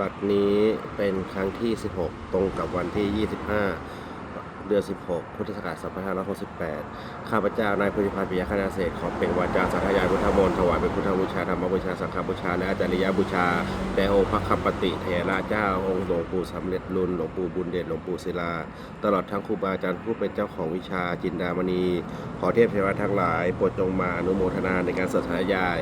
บัดนี้เป็นครั้งที่ 16 ตรงกับวันที่ 25 เดือน 16 พุทธศักราช 2568 ข้าพเจ้านายพุทธิพันธ์ปิยคณาเศษขอเป็นวาจาสาธยายพุทธมนต์ถวายเป็นพุทธบูชาธรรมบูชา สังฆบูชา และอาจาริยบูชาแด่องค์พระคัมปติเถระเจ้า องค์หลวงปู่สำเร็จรุนหลวงปู่บุญเดชหลวงปู่ศิลา ตลอดทั้งครูบาอาจารย์ผู้เป็นเจ้าของวิชาจินดามณี ขอเทพเทวาทั้งหลายโปรดจงมาอนุโมทนาในการสาธยาย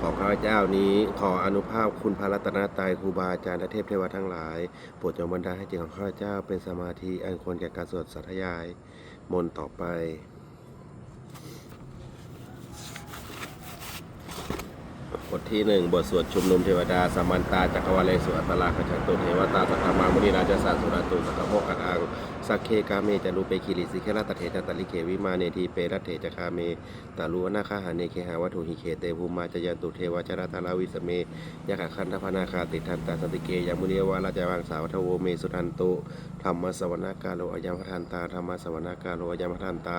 ของข้าพเจ้านี้ ขออนุภาพคุณพระรัตนตรัยครูบาอาจารย์และเทพเทวทั้งหลายโปรดจงบันดาลให้จิตของข้าพเจ้าเป็นสมาธิอันควรแก่การสวดสาธยาย มนต์ต่อไปบทที่หนึ่งบทสวดชุมนุมเทวดาสามันตาจักรวาเลสุอัตตลาขจันตุเทวตาสัทธามามุนีราชสาสุรตุสักโมกังอัง สักเคกาเมจารูเปคิริสิเคราตเถจตลิเควิมาเนทีเปรัตเถจคาเมตาลุวนาคาหาเนเคหาวัตถุหิเคเตภูมาจยันตุเทวจรตาลาวิสเมยะขะคันทพนาคาติทันตาสติเกยามุนีวาราจวังสาวทโวเมสุทันตุ ธรรมสวนากาโลอยัมพทันตาธรรมสวนากาโลอยัมพทันตา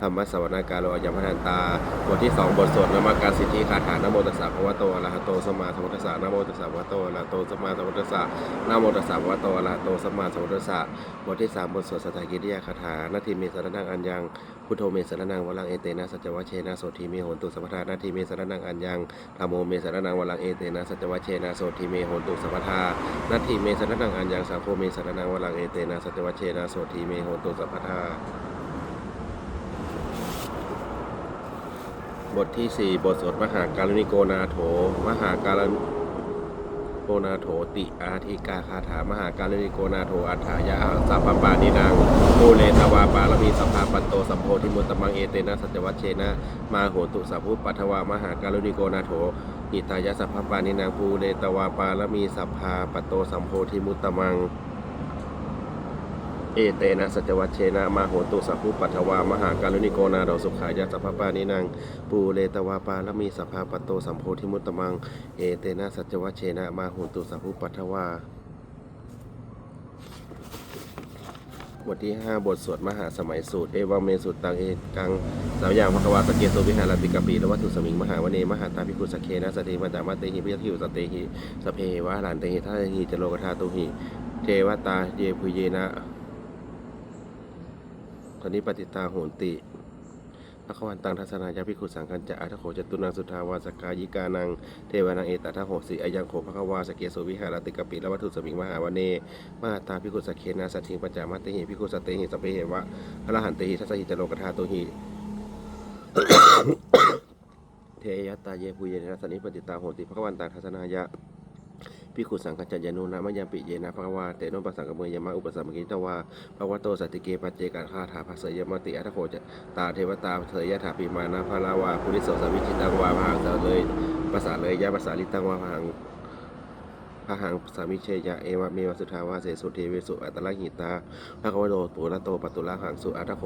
ธรรมสวนากาโลอยัมพทันตา บทที่สองบทสวดนามการสิทธิคาถานโมตัสสะภะวะโตอะระหะโตสมมาสัมพุทธัสสะนโมตัสสะภะวะโตอะระหะโตสมมาสัมพุทธัสสะนโมตัสสะภะวะโตอะระหะโตสมมาสัมพุทธัสสะบทที่สามบทสวดสตกิริยาคาถานาทีเมสรนังอัญญังพุทโธเมสรนังวลังเอเตนะสัจวะเชนะโสทีเมโหนตุสัพพทานาทีเมสรนังอัญญังธรรมโมเมสรนังวลังเอเตนะสัจวะเชนะโสทีเมโหนตุสัพพทานาทีเมสรนังอัญญังสังโฆเมสรนังวลังเอเตนะสัจวะเชนะโสทีเมโหตุสัพพทาบทที่ 4 บทสวดมหาการุณิโกนาโถ มหาการุณิโกนาโถติอาทิกาคาถามหาการุณิโกนาโถอัฏฐายะสัพพปานินางโมเลตวาปารมีสัพพาปันโตสัมโพธิมุตตมังเอเตนะสัจวัชเชนะมาโหตุสัพพุปัทวามหาการุณิโกนาโถหิตายะสัพพปานินางภูเลตวาปารมีสัพพาปันโตสัมโพธิมุตตมัง เอเตนะสัจวัชเชนะมาโหตุสัพพุปัทวามหาการุณิโกนาโดสุขายะสัพพปานินังปูเลตวาปาละมีสัพพาปตโตสัมโพธิมุตตมังเอเตนะสัจวัชเชนะมาโหตุสัพพุปัทวาบทที่ 5 บทสวดมหาสมัยสูตร เอวาเมสุตตังเอกังสามอย่างพระกวาสเกโตวิหารติกปีและวัตถุสมิงมหาวเนมหาตาพิกุสเคนะสเตมาจามาเตหิพิยคิวสเตหิสเพวะหลานเตหิทัตหิจโลกธาตุหิเทวตาเยพุเยนะ อนนี้ปฏิตาโหนติพระควันตังทัศนายาพิคุสังคัญจะอัตโขจตุนังสุทาวาสกายิกานัง เทวานังเอตัทโหสีอายังโขภควาสเกโสวิหารติกปิและวัตถุสมิงมหาวเน มาตาพิคุสเคนาสัตถิงปัจจามัตติหิพิคุสเตหิสพเพเหวะพระหันติหิทัสหิจโลกธาตุหิเทยตตาเยปุเยนะสนิปติตาโหติพระควันตังทัศนายา พิคุสังกัจจยานุนะมะยัมปิเยนะภาวาเตโนปัสสังกเมยมะอุปสัมมกิตวาภาวะโตสัติเกปัจเจกะคาถาภัสสยมติอัตโคจะตาเทวตาเถยยะถาปิมานะภาลาวาภูริโสสวิจิตังวาพหังสะเลยภาษาเลยยะภาษาลิตังวาพหัง พระหังสามิเชยะเอวะเมวะสุทาวาเสสุเทเวสุอัตละหิตาภควโตปุระโตปตุละหังสุอัตโข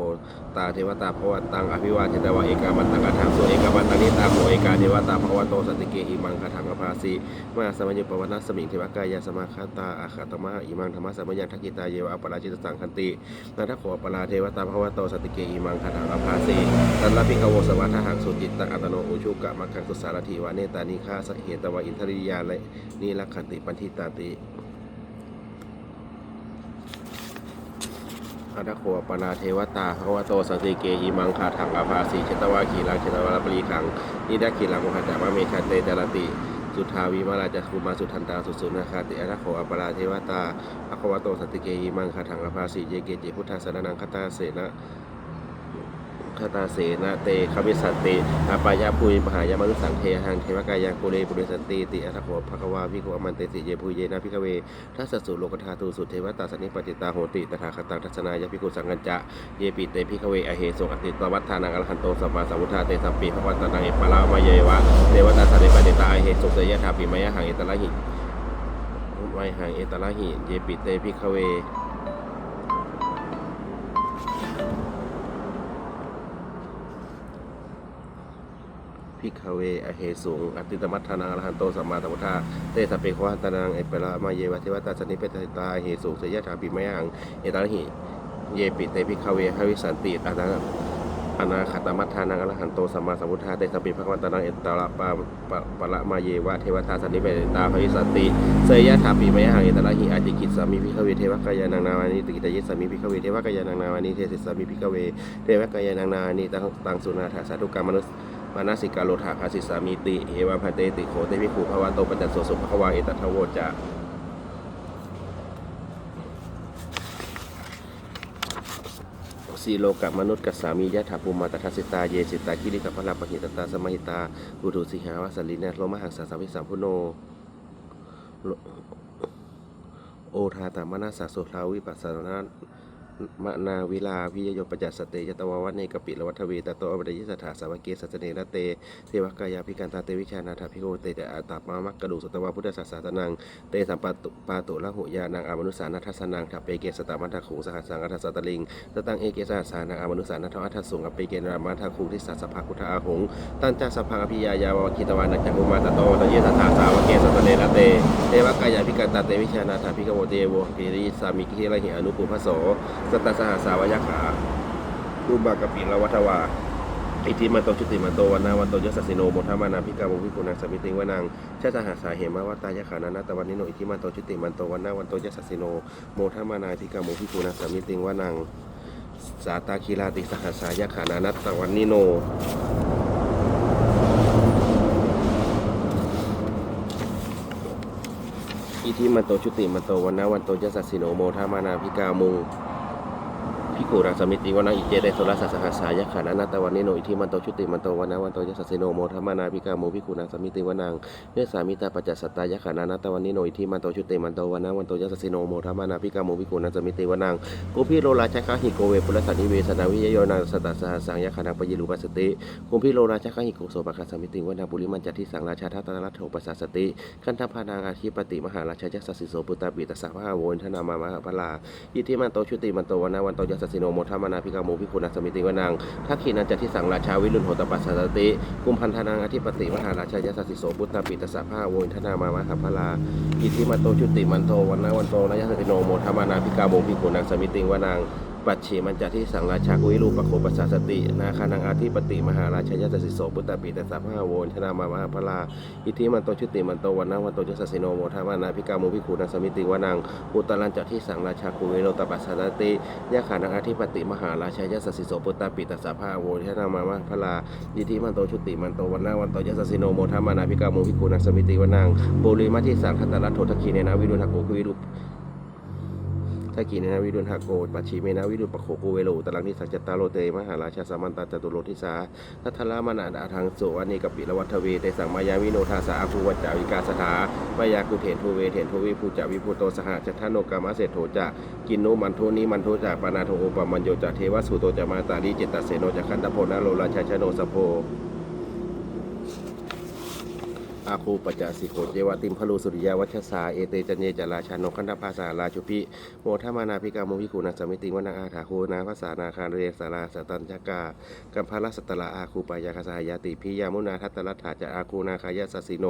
ตาเทวตาภวันตังอภิวาเทตวะเอกามันตังกถังสุเอกามันตังนิตาโมเอกาเทวตาภควโตสัติเกหิมังคถังอภาสีมาสมัญญปวัตนสมิงเทวกายาสมาคาตาอาคาตมะอิมังธรรมะสมัญญทักกิตาเยวะอปราชิตสังคันตินันทโขปราเทวตาภวโตสติเกอิมังคาถาอภาสีตันลพิขโวสวัทหังสุจิตตอัตโนอุชุกะมัคคังสุสารถิวะเนตานิฆาสเหตวะอินทริยาแลนีลักขันติปนทิตาติอัตถโขปนาเทวตาภวโตสันติเกอิมังคาถังอภาสีเชตวาขีลังเชตวาลปรีขังนิดักขีลังโมหะจามะเมชาเตจารติสุทาวิมาราจคุมาสุทันตาสุสุนาคาติอัตโขอปราเทวตาภควโตสติเกหิมังคาถังอภาสีเยเกจิพุทธาสรนังคตาเสนะ คตาเสนะเตคามิสันติอาปายาภูมิมหายามนุสังเทหังเทวกายังปุเรปุเรสันติติอัตโขภควาวิโกอมันเตสิเยภูเยนะพิกเวทัสสุโลกธาตุสุเทวตาสนิปติตาโหติตถาคตังทัศนายพิกุสังกัญจะเยปิเตพิกเวอเหสงอติตวัฏฐานังอรหันโตสัมมาสัมพุทธาเตสัมปีภวัตนังเอปละมะเยวะเทวตาสนิปติตาอเหสงเสยถาปิมยะหังเอตละหิไวหังเอตละหิเยปิเตพิกเว พิกเวอเหสุงอติตมัทธานังอรหันโตสัมมาสัมพุทธาเตสเปโควาตานังเอเประมาเยวะเทวตาสนิเปตตาเหสุงเสยถาปิมยหังเอตละหิเยปิเตพิกเวหวิสันติตานังอนาคตมัทธานังอรหันโตสัมมาสัมพุทธาเตสัมปิภควตานังเอตาระปะปะปะละมาเยวะเทวทาสันนิเบตตาภวิสันติเสยยะถาปีมยหังเอตระหิอาจิกิจสามิพิขเวเทวกายานังนาวานิติกิตยิสามิพิขเวเทวกายานังนาวานิเทศิสามิพิขเวเทวกายานังนานิตังตังสุนาถาสาธุกรรมมนุส มานาสิกาโลธาภาสิสามิติเอวะพันเตติโขเตวิภูภวะโตปัจจโสสุภควาเอตัทโวจะสีโลกะมนุษย์กัสสามียะถาภูมาตทัสสิตาเยสิตาคิริกับพระปหิตตาสมหิตาบุตุสิหาวสัลลินะโลมหังสาสาวิสัมพุโนโลโอทาตามนาสาสุทาวิปัสสนา มนาวิลาวิยโยปจัสเตยตวาวัเนกปิลวัฏเวตโตอวเดยิสถาสาวเกสัสเนระเตเทวกายาภิกันตาเตวิชานาถาภิโกเตจะอาตาปามักกระดูสตวาพุทธศาสนานังเตสัมปาตุปาตุละหุยานังอามนุสานัทสนังทัปเปเกสตามัทคุงสหัสสังอัทสตลิงตตังเอเกสหัสสานังอามนุสานัทอัทสุงอปเปเกนรามัทคุงทิสัสสภาคุทาอาหงตันจาสภาอภิยายาวคิตวานัจจมุมาตโตตเยสถาสาวเกสตเนระเตเทวกายาภิกันตาเตวิชานาถาภิโวเตโวกิริสามิกิระหิอนุปุพโสสตตสหัสาวยขารูปบากปิละวัฏวาอิติมันโตชุติมันโตวันนาวันโตยสัสสิโนโมทามานาพิกาโมวิปุนังสมิติวนังชาตหาสาเหมาวตายขานานาตวันนิโนอิติมันโตชุติมันโตวันนาวันโตยสัสสิโนโมทามานาพิกาโมวิปุนังสมิติวนังสาตาคีลาติสหสายขานานัตตวันนิโนอิทิมันโตชุติมันโตวันนาวันโตยสัสสิโนโมทามานาพิกาโม พิกุราสมิติวนาอิเจเดโสรสัสสหัสสายะขันอนัตตวันนิโนอิทิมันโตชุติมันโตวันนาวันโตยสัสสิโนโมธรรมนาพิกาโมพิกุณาสมิติวนังเนสามิตาปัจจสัตตายะขันอนัตตวันนิโนอิทิมันโตชุติมันโตวันนาวันโตยสัสสิโนโมธรรมนาพิกาโมพิกุณาสมิติวนังกุพิโลราชคะหิโกเวปุรสันนิเวสนาวิยโยนาสตัสสหัสสังยะขันังปยิรุปัสติกุพิโลราชคะหิโกโสปะคัสมิติวนาปุริมันจัตทิสังราชาทัตตรัตโถปัสสสติคันธพานางอาทิปติมหาราชยัสสสิโสปุตตาปิตสสะพะโวนทนามามหาพลาอิทิมันโตชุติมันโตวันนาวันโตยัสสสิโนโมทามานาพิกาโมพิคุณัสมิติวนังทักขีนันจัตทิสังราชาวิรุณโหตปัสสตติกุมพันธนังอธิปติมหาราชายัสสสิโสพุทธปิตสสะภาโวินทนามามหาพลาอิทิมาโตชุติมันโตวันนาวันโตนยัสติโนโมทามานาพิกาโมพิคุณัสมิติวนัง ปัจฉิมันจัตทิสังราชากุวิรูปโคปัสสสติ นาคานังอธิปติมหาราชยัสสสิโสพุทธปิตสสะพาโวนทนามามหาพลาอิทิมันโตชุติมันโตวันนาวันโตยัสสิโนโมทามานาพิกาโมพิคุณาสมิติวนังอุตรันจัที่สังราชาคุเวโรตปัสสตติยะขานังอธิปติมหาราชยสสสิโสปุตตาปิตสสะภาโวทนามามะพลายิธิมันโตชุติมันโตวันนาวันโตยสสสิโนโมทามานาพิกาโมพิคุนังสมิติวนังปุริมัทิสังคตรัตโททคีเนนาวิรุณหโกคุวิรุทั กกีนนาวิรุณหโกปัจฉิเมนาวิรุณปะโขโกเวโลตรังนิสัจจตาโลเตมหาราชาสามันตาจตุโลทิสาทัทธลามนาดาทางโสวันเนกปิละวัฏเวเตสังมายาวิโนทาสาอาภูวัจจาวิกาสถามายากุเถนโทเวเถนโทวิภูจาวิภูโตสหจัทธานโนกามะเศโถจะกินโนมันโทนิมันโทจากปานาโทโอปะมันโยจากเทวสุโตจะมาตาลีจิตตเสโนจะคันตโพนาโลราชาชโนสโพ อาคูปจจสิโขเจวติมพลูสุริยาวัชสาเอเตจันเยจราชาโนคันธภาษาราชุพิโมทามานาพิกาโมวิกุณสมิติวนาอาถาโคนาภาษานาคารเรสาราสตัญจกากัมพาลสตละอาคูปายาคสายาติพิยามุนาทัตตลัตถาจะอาคูนาคายาสสิโน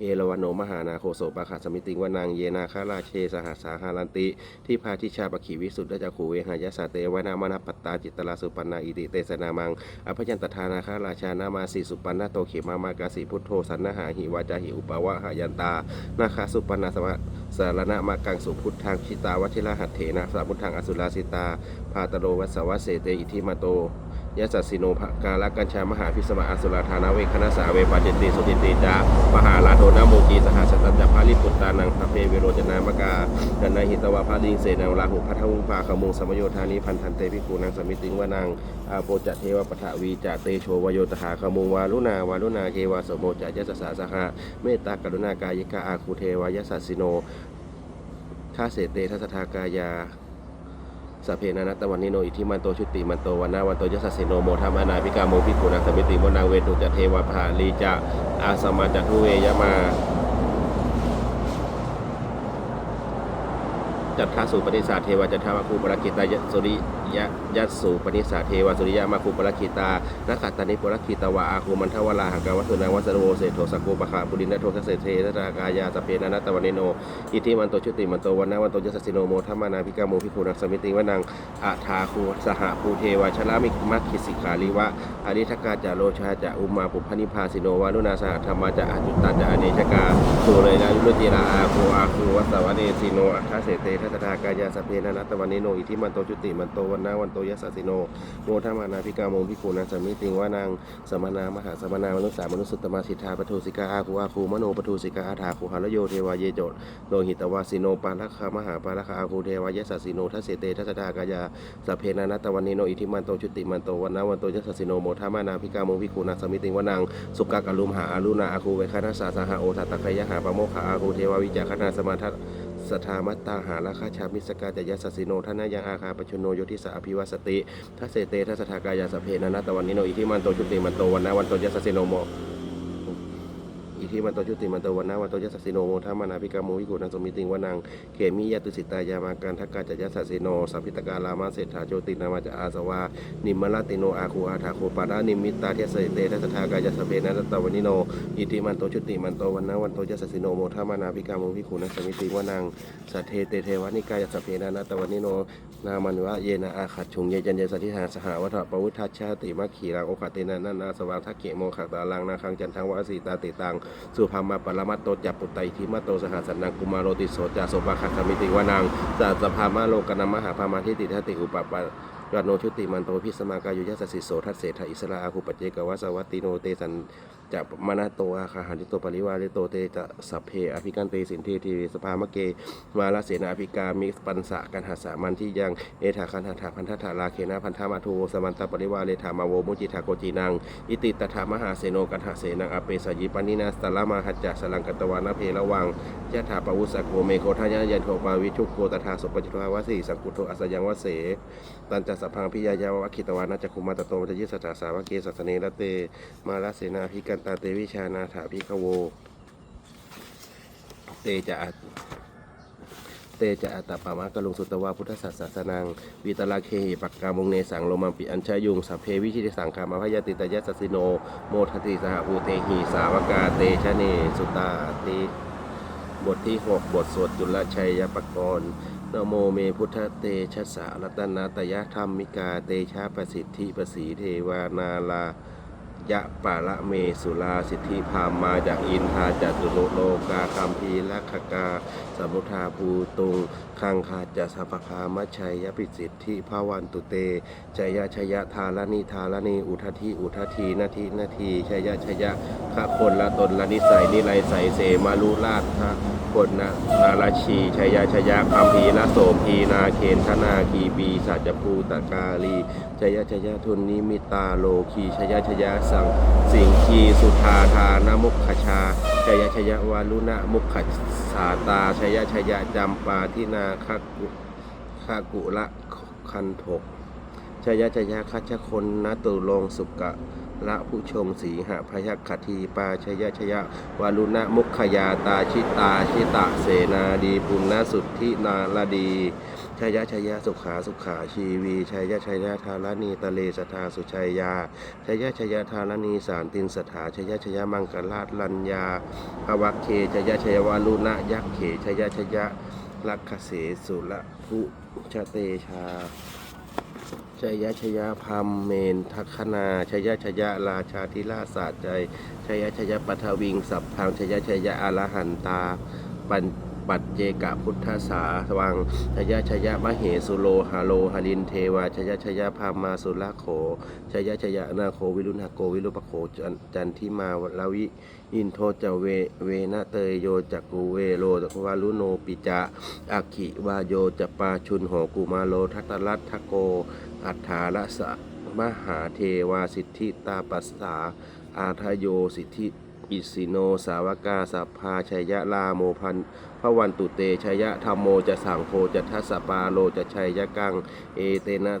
เอรวโนมหานาโคโสปะขาสมิติวนังเยนาคาราเชสหัสสาหารันติ ที่พาทิชาปขีวิสุทธจักขูเวหายาสาเตวานามนาปัตตาจิตตลาสุปันนาอิติเตสนามังอภยันตทานาคาราชานามาสีสุปันนาโตเขมามากาสีพุทโธสันนาหาหิวาจาหิอุปาวะหายันตา นาคาสุปนาสมะสารณะมากังสุพุทธังชิตาวชิราหัตเถนะสามุทธังอสุราสิตา พาตโรวัสสวะเสเตอิทิมาโตยะสัสสิโนภกาลกัญชามหาพิสมะอสุราธานาเวคณะสาเวปาจิตติสุติติจามหาลาโทนาโมกีสหัสตัญจ หิตวาภาลิงเสนังลาหุพัทวุงปาขมุงสมโยธานิพันธันเตพิกูนังสมิติงวนังอาโปจะเทวปทวีจะเตโชวโยตถาขมุงวาลุนาวาลุนาเกวาสมโมจะยะสสาสหะเมตตากรุณากายิกาอาคูเทวายะสัสสิโนทาเสเตทัสทากายาสเพนานัตตวันนิโนอิทิมันโตชุติมันโตวันนาวันโตยสสสิโนโมธรรมานาพิกาโมพิกุณาสมิติมนาเวตุจะเทวภาลีจะอาสมาจัตุเวยมา จัตถาสุปนิสาเทวจัตถามาคูปรกิตายสุริยะยัสสุปนิสาเทวสุริยะมาคูปรกิตานักขัตตานิปรกิตาวาอาคูมันทวราหังกาวัตุนังวัสโรเศโทสกโกปะคาปุรินโทสเสเทตรากายาสเปนานัตตวันโน อิทิมันโตชุติมันโตวันนาวันโตยสสสิโนโมทัมมานาพิกาโมพิคูนักสมิติวนังอาทาคูสหภูเทวชลามิมัคคิสิขาลิวะอนิทกาจาโลชาจะอุมาปุพนิพาสิโนวานุนาสหธรรมาจะอาจุตตาจะอเนชกาสุเลยนะลุจิราอาคูอาคูวัสวะเนสิโนอัคคเสเตทัตถากายาสพเพนานัตตวันเนโนอิทิมันโตชุติมันโตวันนาวันโตยสสสิโนโมทัมานาพิกาโมพิคูนัสมิติงวานังสมนามหาสมนามนุสสามนุสสุตมาสิทธาปทุสิกาอาคูอาคูมโนปทุสิกาอาถาคูหารโยเทวาเยโจโลหิตวาสิโนปาลัคามหาปาลัคาอาคูเทวายสัสสิโนทัสเสเตทัสสะทากายาสัพเพนานัตตวันนิโนอิทิมันโตชุติมันโตวันนาวันโตยัสสสิโนโมทามานาพิกาโมพิคูนาสมิติงวานังสุกากะลุมหาอารุณาอาคูเวคานาสาสหาโอทัตตะคยะหาปะโมขะอาคูเทวาวิจาคณาสมาทัส สทามัตตาหาราคาชามิสกาจยัสสิโนทนายังอาคาปชโนโยทิสาอภิวัสติทัสเสเตทัสสะทากายาสเพนะนะตะวันนิโนอิทิมันโตชุติมันโตวันนาวันโตยัสสิโนโม อิทิมันโตชุติมันโตวันนาวันโตยัสสสิโนโมทามานาภิกาโมวิกุณังสมิติงวนังเขมิยตุสิตายามาการทักกาจยัสสสิโนสัพพิตกาลามาเศรษฐาโจตินามาจอาสวานิมมลติโนอาคูอาทาโคปารานิมิตาเทสเตทัสทากายสสเพนัตตวนิโนอิทิมันโตชุติมันโตวันนาวันโตยัสสสิโนโมทามานาภิกาโมวิกุณังสมิติงวนังสัทเทเตเทวานิกายสสเพนัตตวนิโนนามันวะเยนะอาขัดชุงเยจันเยสัทธิหาสหวัฏปวุฒชาติมัคขีรังโอคตินานานาสวาทักเกโมขตาลังนาคังจันทังวะสีตาติตังสุภามาปรมัตโตจัปุตไตทิมาโตสหัสนังกุมารโรติโสจาโสปะคัคมิติวานังสัสภามาโลกนามหาพามาทิติทัติอุปปะยโนชุติมันโตพิสมากายุยัสสิโสทัสเสทอิสราอาคุปเจกวัสวัตติโนเตสัน จะมานาโตอาคาหันติโตปริวาริโตเตจะสัพเพอภิกันเตสินเททีสภามเกมาลเสนาอภิกามิปันสะกันหัสามันที่ยังเอถาคันหัตถาพันธถาราเคนะพันธามาทูสมันตปริวาเลธามาโวมุจิทาโกจีนังอิติตถามหาเสโนกันหาเสนังอเปสยิปนินาสตลามาหัจจสลังกัตวานาเพระวังยะถาปวุสโกเมโคทายายันโทปาวิชุกโกตถาสปจิตวาวสีสังกุโทอัสยังวเสตันจัสสะพังพิยายาวะคิตวานาจักคุมาตโตมัจยิสสตาสาวะเกสัสเนระเตมาลเสนาภิกันตาเตวิชานาถาภิกโว เตจะเตจะอัตตปามะกะลุงสุตวาพุทธศาสนังวิตราเคหิปักกามงเนสังโลมัมปิอัญชายุงสัพเพวิชิตสังคามาพยาติตยัสสิโน โมทติสหภูเตหิสาวกาเตชะเนสุตาติบทที่ 6 บทสวดจุลชัยยปกรณ์นโมเมพุทธเตชะสารัตนาตยธรรมิกาเตชะประสิทธิประสีเทวานาลา ยะปาละเมสุลาสิทธิพามมาจากอินทาจตุโลโลกาคัมพีลักขกาสมุทาภูตุง คังคาจะสัพพามัชัยยปิสิทธิภาวันตุเตชยชยทาลนีทาลนีอุทธิอุททีนาทีนาทีชยชยขะคนละตนละนิสัยนิไรใสเสมาลุราชะคนนะนาราชีชยชยคัมพีละโสพีนาเคนธนาคีปีสัจภูตกาลีชยชยทุนนิมิตาโลคีชยชยสังสิงคีสุธาทานมุขชาชยชยวาลุณะมุขสาตาชยชยจำปาทินาคกุคากุละคันถกชยชยะคัชคนนตุลงสุกะละผู้ชงสีหะพยัคขทีปาชยชยะวาลุณมุขยาตาชิตาชิตะเสนาดีปุณณสุทธินาลดีชยชยะสุขาสุขาชีวีชยชยะธารานีตะเลสทาสุชัยยาชยชยะธารานีสารตินสถาชยชยะมังกลาดลัญญาภวัคเคชยชยวาลุณยักษ์เขชยชยะ ลักขเสสุละภุชเตชาชยชยพัมเมนทัคคณาชยชยราชาธิราชศาสตร์ใจชยชยปัทวิงสัพพังชยชยอรหันตาปัญปัจเจกพุทธสาวังชยชยมเหสุโลหาโลหลินเทวาชยชยพามาสุลโขชยชยนาโควิรุณหโกวิรุปโขจันทิมาลาวิ อินโทจะเวเวนะเตยโยจักกูเวโลตวาลุโนปิจะอักขิวาโยจะปาชุนโหกุมาโลทัตตรัตทโก อัฏฐาละสะมหาเทวาสิทธิตาปัสสาอาทโยสิทธิอิสิโนสาวกาสัพพาชัยยะลาโมพันพระวันตุเตชัยยะธรรมโมจะสังโฆจะทัสปาโลจะชัยยะกัง เอเตนะ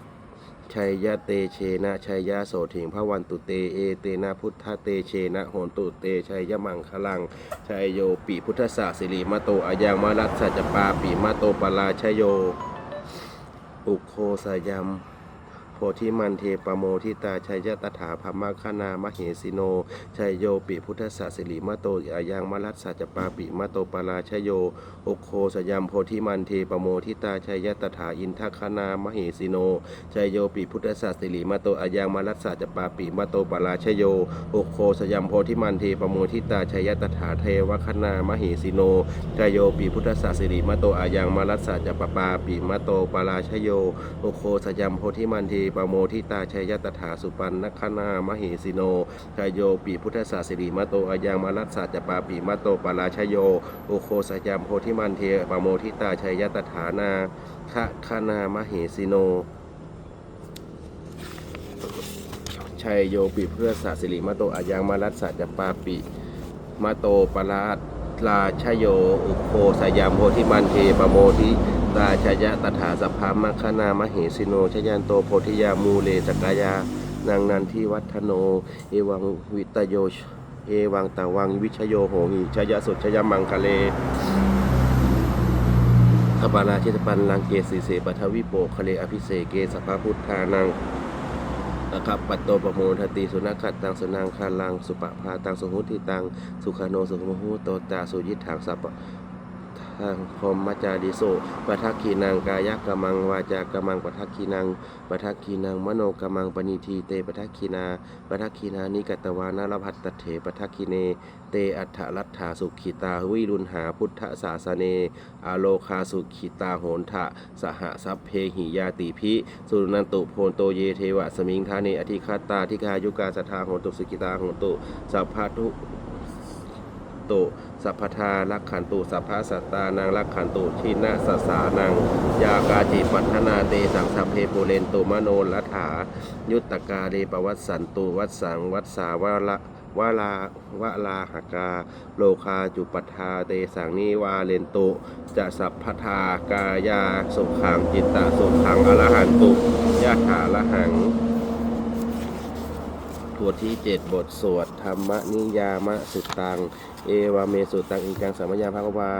ชัยยะเตเชนะชัยยะโสถิงพระวันตุเตเอเตนะพุทธเตเชนะโหนตุเตชัยยะมังคลังชัยโยปิพุทธศาสิริมาโตอายังมารัสสัจปาปิมาโตปราชโยอุโคสยาม โพธิมันเทปโมทิตาชัยยะตถาภมคณามเหสิโน ชัยโยปิพุทธสสะสิริมะโตอายังมรัสสัจปาปิมะโตปราชโยอุโคสยัมโพธิมันเทปโมทิตาชัยยะตถาอินทคณามเหสิโน ชัยโยปิพุทธสสะสิริมะโตอายังมรัสสัจปาปิมะโตปราชโยอุโคสยัมโพธิมันเทปโมทิตาชัยยะตถาเทวคณามเหสิโน ชัยโยปิพุทธสสะสิริมะโตอายังมรัสสัจปปาปิมะโตปราชโยโอโคสยัมโพธิมันทีปโมทิตาชัยยตถาสุปันนคณามหิสิโนชายโยปีพุทธศาสิริมะโตอายังมารัสสะจปาปิมะโตปาราชโยโอโคสยัมโพธิมันเทปโมทิตาชัยยตถานาคะคณามหิสิโนชัยโยปิเพื่อสาสิริมะโตอายังมารัสสะจปาปิมะโตปรา ลาชโย อุโคสยามโพธิมันเทปโมทิตาชยะตถาสัพพามัคคณามเหสิโนชยันโตโพธิยามูเลสกายานางนันทิวัฒโน เอวังวิตโย เอวังตาวังวิชโยโหหิชยสุชยมังคะเลขบาราชิตปันลังเกสีเสปัทวิโปคะเลอภิเศเกสภาพุทธานัง นะครับปัตโตปโมทติสุนัขตังสุนังคาลังสุปะพาตังสุหุติตังสุขโนสุขมหุโตตาสุยิถังสัพพะ ทางพรมจาริโสปทักขีนังกายกรรมังวาจากรรมังปทักขีนังปทักขีนังมโนกรรมังปณิทีเตปทักขีนาปทักขีนานิกัตวานารพัตตเถปทักขีเน เตอัฏฐรัตถาสุขิตาวิรุณหาพุทธศาสเนอาโลคาสุขิตาโหนทะสหสัพเพหิยาติพิสุนันตุโพนโตเยเทวะสมิงคาเนอธิคาตาทิคายุกาสทาโหนตุสุขิตาโหนตุสัพพะทุโต สัพพทาลักขันตุสัพพะสัตตานังลักขันตุทินาสสานัง ยากาจิปัฒนาเตสังสัพเพปุเรนตุมโนลัฐา ยุตตกาเรปวัสสันตุวัสสังวัสสาวะละวะลาวะลาหกา โลคาจุปทาเตสังนิวาเลนตุจะสัพพทากายาสุขังจิตตสุขังอรหันตุยะถาละหัง บทที่ 7 บทสวดธรรมนิยามะสุตัง เอวาเมสุตังอิกังสัมมยาภควา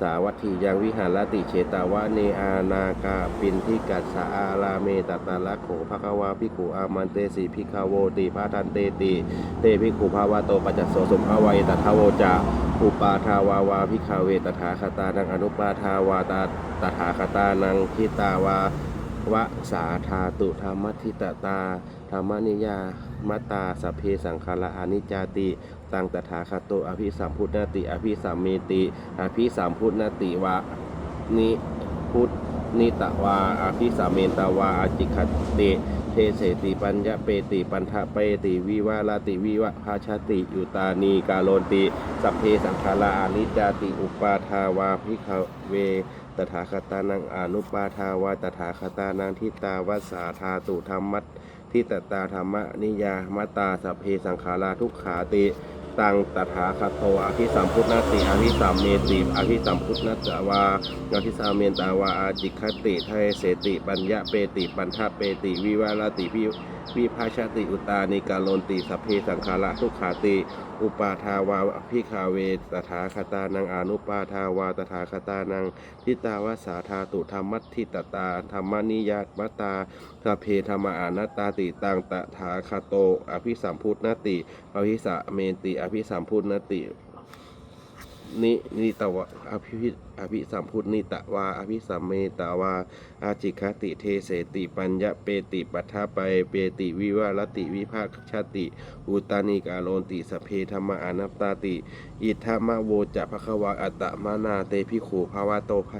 สาวัตถียังวิหารติเฉตาวะเนอานากาปินทิกัสสาอาลาเมตตาลักโขภควาพิกุอามันเตสีพิคาโวติพาทันเตติเตพิกุภาวะโตปัจจโสสมภวัยตถาวจาอุปาทาวาวาพิคาเวตถาคตานังอนุปาทาวาตาตถาคตานังทิตาวาวะสาธาตุธรรมทิตตาธรรมนิยา มตาสพเพสังขาราอนิจจาติตังตถาคตโตอภิสัมพุทธนาติ อภิสัมเมติอภิสัมพุทธนาติวะนิพุทธนิตวาอภิสัมเมตวาอาจิคติเทเสติปัญญาเปติปันทะเปติวิวาลาติวิวะภาชติยุตานีกาโลนติสัพเพสังขาราอนิจจาติอุปาทาวาภิกขเวตถาคตานังอนุปาทาวาตถาคตานังทิตาวสาธาตุธรรมัต ทิตตาธรรมนิยามตาสัพเพสังขาราทุกขาติตังตถาคตโตอภิสัมพุทธนาติอภิสัมเมติอภิสัมพุทธนาตวาอภิสัมเมตาวาอาจิคติไทเสติปัญญาเปติปันทะเปติวิวาลติพิ วิภาชติอุตานิกาโลนติสเพสังขาราทุกขาติ อุปาทาวาพิคาเวตถาคตานังอนุปาทาวาตถาคตานังทิตาวาสาธาตุธรรมัตทิตตาธรรมนิยามตาสเพธรรมอานัตตาติตังตถาคโต อภิสัมพุทธนติอภิสะเมติ อภิสัมพุทธนติ นินิตวะอภิพิอภิสัมพุทธนิตวา อภิสัมเมตวา อาจิคติเทเสติปัญญเปติปัฏฐาไปเปติวิวารติวิภาคชาติ อุตานิกาโลนติสเพธรรมอานัตตาติ อิทธามะโวจะภควาอัตตมานาเตพิขูภาวะโตภะ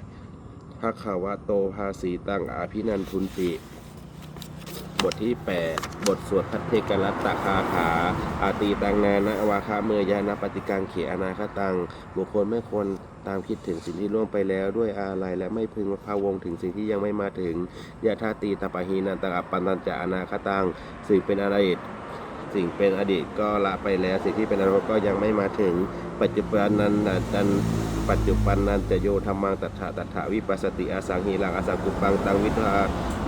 ภะควะโตภาสีตังอาภินันทุนติ บทที่ 8 บทสวดพัทเทกรัตตะคาถา อาตีตังนานะวาคาเมยานะปฏิกังเขอนาคตัง บุคคลไม่ควรตามคิดถึงสิ่งที่ล่วงไปแล้วด้วยอาลัยและไม่พึงพะวงถึงสิ่งที่ยังไม่มาถึงยะธาตีตปะหีนันตะอัปปันตันจะอนาคตังสิ่งเป็นอะไร สิ่งเป็นอดีตก็ละไปแล้ว สิ่งที่เป็นอนาคตก็ยังไม่มาถึง ปัจจุบันนั้นนะจันปัจจุบันนั้นจะโยธรรมังตัถาตัถาวิปัสสติอาสังหิลังอาสังกุปังตังวิทา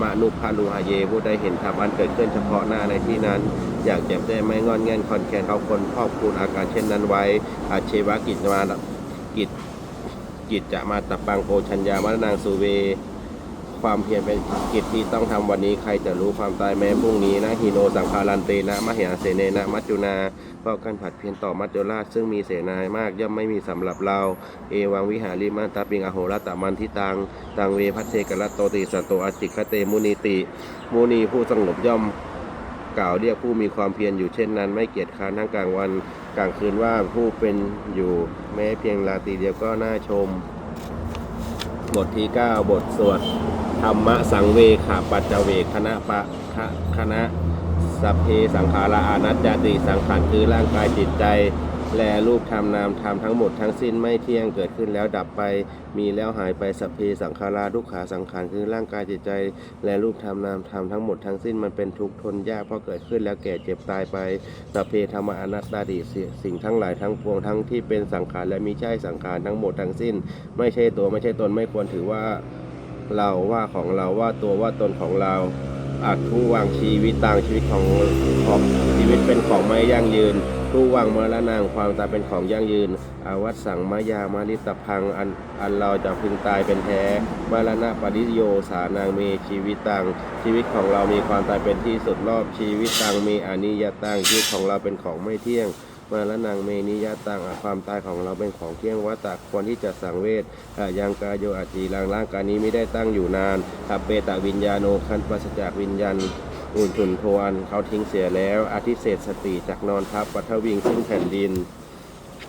มานุพานุหาเยผู้ใดเห็นธรรมอันเกิดขึ้นเฉพาะหน้าในที่นั้น อยากแจ่มแจ้งไม่งอนแงนคอนแคนเขาคนครอบคูณอาการเช่นนั้นไว้ อาเชวะกิจมากิจกิจจะมาตะปังโกชัญญามรนางสุเว ความเพียรเป็นกิจที่ต้องทำวันนี้ใครจะรู้ความตายแม้พรุ่งนี้นะฮิโนสังคารันเตนะมหิอาเสเนนะ มัจจุนาเพราะการผัดเพียรต่อมัจจุราชซึ่งมีเสนายมากย่อมไม่มีสำหรับเรา เอวังวิหาริมันตาปิงอโหรตมันทิตังตังเวพัเทกรัตโตติสัตโตอจิคเตมุนีติ มุนีผู้สงบย่อมกล่าวเรียกผู้มีความเพียรอยู่เช่นนั้น ไม่เกียจค้านทั้งกลางวันกลางคืนว่าผู้เป็นอยู่แม้เพียงราตรีเดียวก็น่าชม บทที่ 9 บทสวด ธรรมะสังเวขาปัจจเวคณะปะคะคณะสัพเพสังขาราอานัจจติสังขารคือร่างกายจิตใจ และรูปธรรมนามธรรมทั้งหมดทั้งสิ้นไม่เที่ยงเกิดขึ้นแล้วดับไป มีแล้วหายไปสัพเพสังขาราทุกขาสังขารคือร่างกายจิตใจ และรูปธรรมนามธรรมทั้งหมดทั้งสิ้นมันเป็นทุกข์ทนยากเพราะเกิดขึ้นแล้วแก่เจ็บตายไปสัพเพธรรมอนัตตาดิสิ่งทั้งหลายทั้งปวงทั้งที่เป็นสังขารและมิใช่สังขารทั้งหมดทั้งสิ้น ไม่ใช่ตัวไม่ใช่ตนไม่ควรถือว่า เราว่าของเราว่าตัวว่าตนของเราอาจผู้วางชีวิตต่างชีวิตของของชีวิตเป็นของไม่ยั่งยืนผู้วางมรณางความตายเป็นของยั่งยืน อาวัตสังมายามาริตพังอันอันเราจะพึงตายเป็นแท้มรณะปริโยสานางเมชีวิตตังชีวิตของเรามีความตายเป็นที่สุดรอบชีวิตตังมีอนิยตังชีวิตของเราเป็นของไม่เที่ยง มาละนางเมนิยาตังความตายของเราเป็นของเที่ยงวัตตะควรที่จะสังเวชยังกายโยอาจีรังร่างกายนี้ไม่ได้ตั้งอยู่นานทัปเปตวิญญาโนคันปัสจากวิญญาณอุ่นถุนทอันเขาทิ้งเสียแล้ว อธิเศษสติจากนอนทับปัทวิงซึ่งแผ่นดิน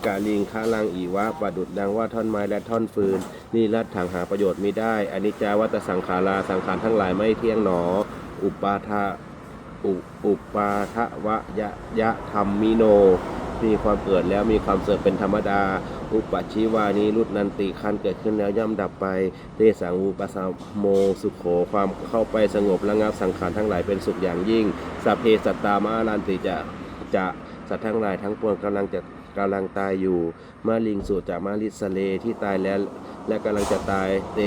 กาลิงค้าลังอีวะประดุดดังว่าท่อนไม้และท่อนฟืน นี่รัดถังหาประโยชน์ไม่ได้อนิจจาวัตสังขาราสังขารทั้งหลายไม่เที่ยงหนอ อุปาทะอุอุปาทะวะยะยะธรรมมิโน มีความเกิดแล้วมีความเสื่อมเป็นธรรมดา อุปัชชิวานี้รุดนันติคันเกิดขึ้นแล้วย่อมดับไปเตสังอุปสมโมสุขโขความเข้าไปสงบระงับสังขารทั้งหลายเป็นสุขอย่างยิ่งสัพเพสัตตามาลันติจะจะสัตว์ทั้งหลายทั้งปวงกำลังจะกำลังตายอยู่มาลิงสุจากมาลิสเลที่ตายแล้ว และกำลังจะตายเต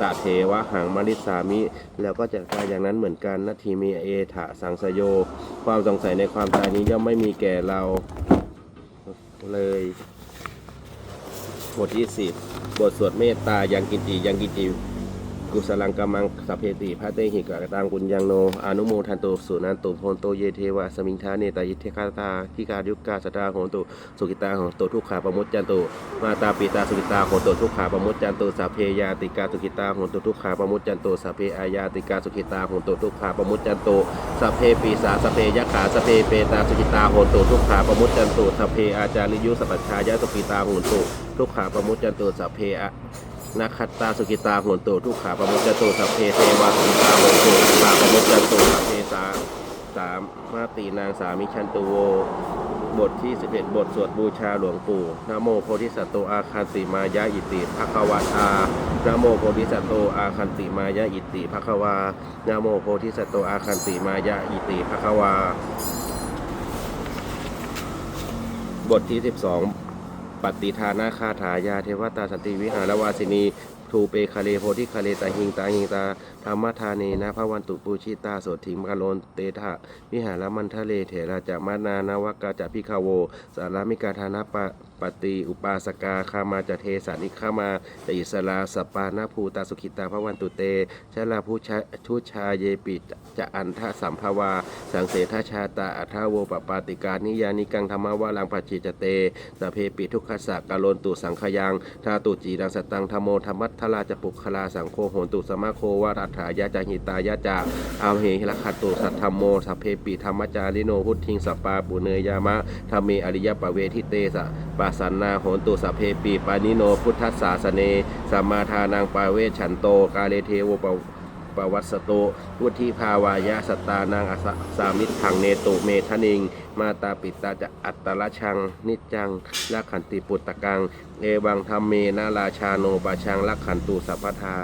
ตะเทวะหังมาริสามิ แล้วก็จะตายอย่างนั้นเหมือนกันนาทีมีเอถะสังสโย ความสงสัยในความตายนี้ย่อมไม่มีแก่เรา เลยบทที่สิบบทสวดเมตตายังกินจิยังกินจิ กุสลังกามังสัพเพติพระเตหิกะตังกุญยังโนอนุโมทันโตสุนันตุโพนโตเยเทวะสมิงทาเนตายิเทคาตาทิกายุกกาสตาโหนตุสุกิตาโหนตุทุกขาปมุจจันตุมาตาปิตาสุกิตาโหนตุทุกขาปมุจจันตุสัพเพยาติกาสุกิตาโหนตุทุกขาปมุจจันตุสัพเพอายาติกาสุกิตาโหนตุทุกขาปมุจจันตุสัพเพปีสาสัพเพยะขาสัพเพเปตาสุกิตาโหนตุทุกขาปมุจจันตุสัพเพอาจาริยุสัพพชายะสุกิตาโหนตุทุกขาปมุจจันตุสัพเพ นาคัตตาสุกิตาโหนตุทุกขาปมุจจตุสัพเพเทวาสุกิตาโหนตุสุตาปมุจจตุสัพเพสาสามมาตีนางสามิชันตุโว บทที่ 11 บทสวดบูชาหลวงปู่นโมโพธิสัตว์โตอาคันติมายะอิติภควาทานโมโพธิสัตโตอาคันติมายะอิติภควานโมโพธิสัตโตอาคันติมายะอิติภควา บทที่ 12 ปฏิทานาคาถายาเทวตาสนติวิหารวาสินีทูเปคาเลโพธิคาเลตาหิงตาหิงตา ธรรมทาเนนะพระวันตุปูชิตาโสถิมกาโลนเตถะวิหารมันทะเลเถระจะมานานาวกาจะพิคาโว สารามิกาธานะปะปฏิอุปาสกาคามาจะเทสานิคามาจะอิสลาสปานาภูตาสุขิตาพระวันตุเตชะลาภูชาชุชาเยปิจะอันทะสัมภวา สังเสทชาตาอัทาโวปปาติกานิยานิกังธรรมวาลังปัจจิจเตสพเพปิทุกขสักกาโลนตุสังขยังทาตุจีดังสตังธโมธรรมัทลาจะปุคลาสังโฆโหนตุสมาโควารัฐายาจาหิตายาจาอาเหหิรคัตตุสัทธรรมโมสัพเพปิธรรมจาริโนพุทธิงสปาปุเนยามะธรรมเมอริยปเวทิเตสะปาสันนาโหนตุสัพเพปีปานิโนพุทธศาสเนสัมมาทานังปาเวชฉันโตกาเลเทวปปวัสสโตวุธิภาวายะสตานังอสสามิตถังเนตุเมทนิง มาตาปิตาจะอัตตละชัง นิจังลักขันติปุตตะกัง เอวังธรรมเมนาราชาโนปาชังลักขันตุสัพพทา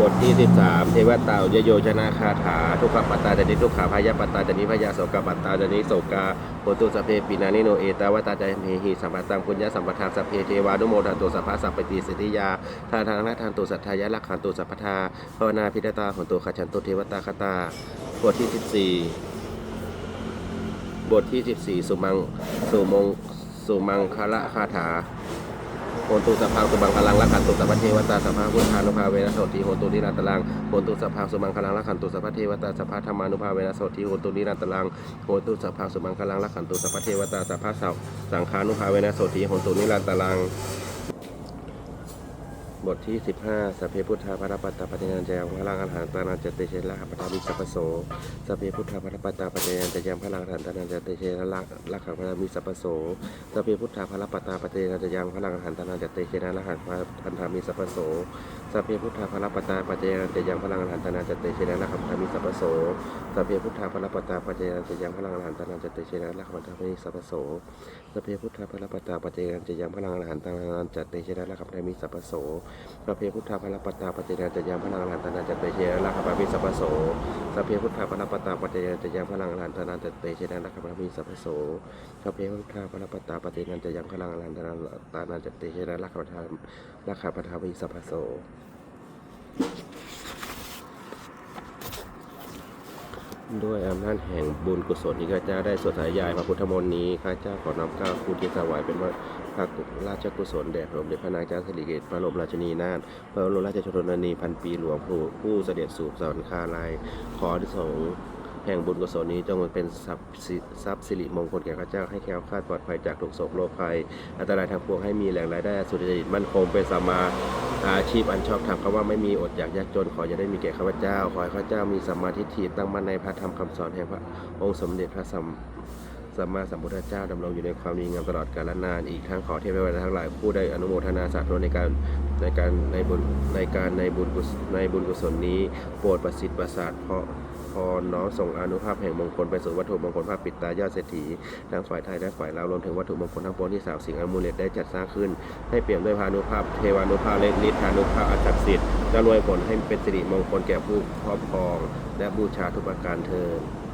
บทที่ 13 เทวตายโยชนะคาถา ทุกขปัตตาจนิทุกขาพายาปัตตาจนิพยาโสกปัตตาจนิโสกาโหตุสเพปินานิโนเอตาวตาจเมหิสัมปตังปุญญสัมปทานสเพเทวานุโมทันตุสัพพะสัพปติสิทธิยาทาทางนาทานตุสัทธายะลักขันตุสัพพทาภาวนาพิดตาหนตุขจันตุเทวตาคตา บทที่ 14 บทที่ 14 สุมังสุมงสุมังคละคาถา โหนตุสัพพังสุมังคลังรักขันตุสัพพเทวตาสัพพะพุทธานุภาเวนะโสติโหนตุนิรันตลังโหนตุสัพพังสุมังคลังรักขันตุสัพพเทวตาสัพพะธรรมานุภาเวนะโสติโหนตุนิรันตลังโหนตุสัพพังสุมังคลังรักขันตุสัพพเทวตาสัพพะสังสังฆานุภาเวนะโสติโหนตุนิรันตลัง บทที่ 15สัพเพพุทธาภรปัตตาปฏิญาณจยังพลังอาหารตานันจเตเชละปทามิสัพโสสัพเพพุทธาภรปัตตาปฏิญาณจยังพลังอาหารตานันจเตเชละละขังพทามิสัพโสสัพเพพุทธาภรปัตตาปฏิญาณจยังพลังอาหารตานันจเตเชละละขังพันธามิสัพโสสัพเพพุทธาภรปัตตาปฏิญาณจยังพลังอาหารตานันจเตเชละละขังพันธามิสัพโสสัพเพพุทธาภรปัตตาปฏิญาณจยังพลังอาหารตานันจเตเชละละขังพันธามิสัพโสสัพเพพุทธาพรปัตตาปเจกันจะยังพลังอรหันตานันจัตเตเชนะละขับไทมิสัพโสสพเพพุทธาพระปตาปเจกันจะยังพลังอรหันตานันจัตเตเชนะละขับไทมิสัพโสสพเพพุทธาพระปตาปเจกันจะยังพลังอรหันตานันจัตเตเชนะละขับไทมิสัพโสสพเพพุทธาพระปตาปเจกันจะยังพลังอรหันตานันจัตเตเชนะละขับไทละขับไทมิสัพโสด้วยอำนาจแห่งบุญกุศลที่ข้าเจ้าได้สวดสายยายพระพุทธมนต์นี้ข้าเจ้าขอน้อมเกล้าคูที่ถวายเป็นพระ พระราชกุศลแด่พระบรมเดชพระนางเจ้าสิริกิติ์พระบรมราชินีนาถพระบรมราชชนนีพันปีหลวงผู้ผู้เสด็จสู่สวรรคาลัยขอที่สงส์แห่งบุญกุศลนี้จงเป็นทรัพย์สิทรัพย์สิริมงคลแก่ข้าเจ้าให้แคล้วคลาดปลอดภัยจากทุกโศกโรคภัย อันตรายทางปวงให้มีแหล่งรายได้สุจริตมั่นคงเป็นสัมมาอาชีพอันชอบธรรมคำว่าไม่มีอดอยากยากจนขออย่าได้มีแก่ข้าพเจ้า ขอให้ข้าพเจ้ามีสัมมาทิฏฐิตั้งมั่นในพระธรรมคำสอนแห่งพระองค์สมเด็จพระสัม สัมมาสัมพุทธเจ้าดำรงอยู่ในความดีงามตลอดกาลนาน อีกทั้งขอเทพเทวดาทั้งหลายผู้ได้อนุโมทนาสาธุในการในการในบุญในการในบุญกุศในบุญกุศลนี้ โปรดประสิทธิ์ประสาทเพราะพรน้อมส่งอนุภาพแห่งมงคลไปสู่วัตถุมงคลภาพปิดตายอดเศรษฐีทั้งฝ่ายไทยและฝ่ายลาวรวมถึงวัตถุมงคลทั้งปวงที่สาวสิงห์อมูลเลตได้จัดสร้างขึ้น ให้เปี่ยมด้วยพานุภาพเทวานุภาพเลนิทานุภาพอัจฉริยะและรวยผลให้เป็นสิริมงคลแก่ผู้ครอบครอง และบูชาทุกประการเทินสาธุ